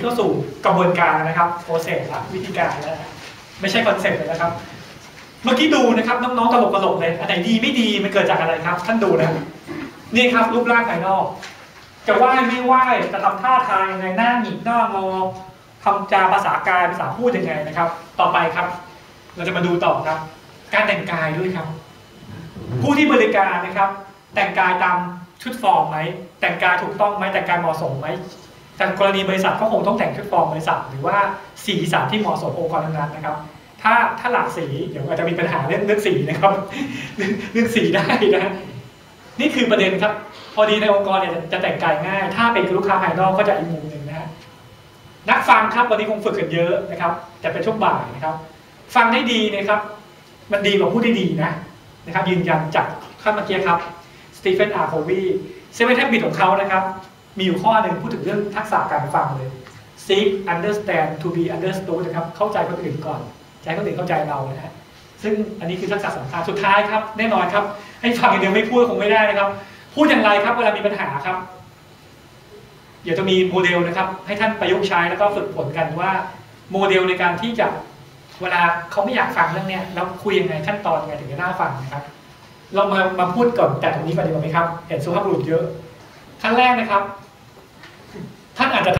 เข้าสู่กระบวนการนะครับโปรเซสวิธีการแล้วนะไม่ใช่คอนเซ็ปต์เลยนะครับ เมื่อกี้ดูนะครับน้องๆตลกตลกเลยอันไหนดีไม่ดีมันเกิดจากอะไรครับ ท่านดูนะนี่ครับรูปร่างภายนอก จะไหว้ไม่ไหว้จะทำท่าทางยังไงหน้าหงิกหน้างอทำจาภาษากายภาษาพูดยังไงนะครับ ต่อไปครับ เราจะมาดูต่อครับ การแต่งกายด้วยครับ ผู้ที่บริการนะครับ แต่งกายตามชุดฟอร์มไหมแต่งกายถูกต้องไหมแต่งกายเหมาะสมไหม แต่กรณีบริษัทก็คงต้องแต่งชุดฟอร์มบริษัท หรือว่าสีสันที่เหมาะสมองค์กรนั้นๆนะครับถ้าถ้าหลากสีเดี๋ยวอาจจะมีปัญหาเรื่องเรื่องสีนะครับเรื่องสีได้นะนี่คือประเด็นครับ พอดีในองค์กรเนี่ยจะแต่งกายง่าย ถ้าเป็นลูกค้าภายนอกก็จะอีกมุมหนึ่งนะฮะนักฟังครับวันนี้คงฝึกกันเยอะนะครับแต่เป็นช่วงบ่ายนะครับ ฟังได้ดีนะครับ มันดีกว่าพูดได้ดีนะนะครับ ยืนยันจากขั้นเมื่อกี้ครับสตีเฟนอาร์โควีเซเว่นแทบบิทของเขานะครับ มีอยู่ข้อหนึ่งพูดถึงเรื่องทักษะการฟังเลย seek understand to be understood นะครับเข้าใจคนอื่นก่อนใจคนอื่นเข้าใจเรานะฮะซึ่งอันนี้คือทักษะสำคัญสุดท้ายครับ แน่นอนครับ ให้ฟังอย่างเดียวไม่พูดคงไม่ได้นะครับ พูดอย่างไรครับเวลามีปัญหาครับเดี๋ยวจะมีโมเดลนะครับ ให้ท่านประยุกต์ใช้แล้วก็ฝึกฝนกันว่าโมเดลในการที่จะเวลาเขาไม่อยากฟังเรื่องเนี้ยแล้วคุยยังไงขั้นตอนยังไงถึงจะน่าฟังนะครับ เรามามาพูดก่อนแต่ตรงนี้ก่อนดีกว่าไหมครับ เห็นสุภาพบุรุษเยอะ ขั้นแรกนะครับ ท่านอาจจะ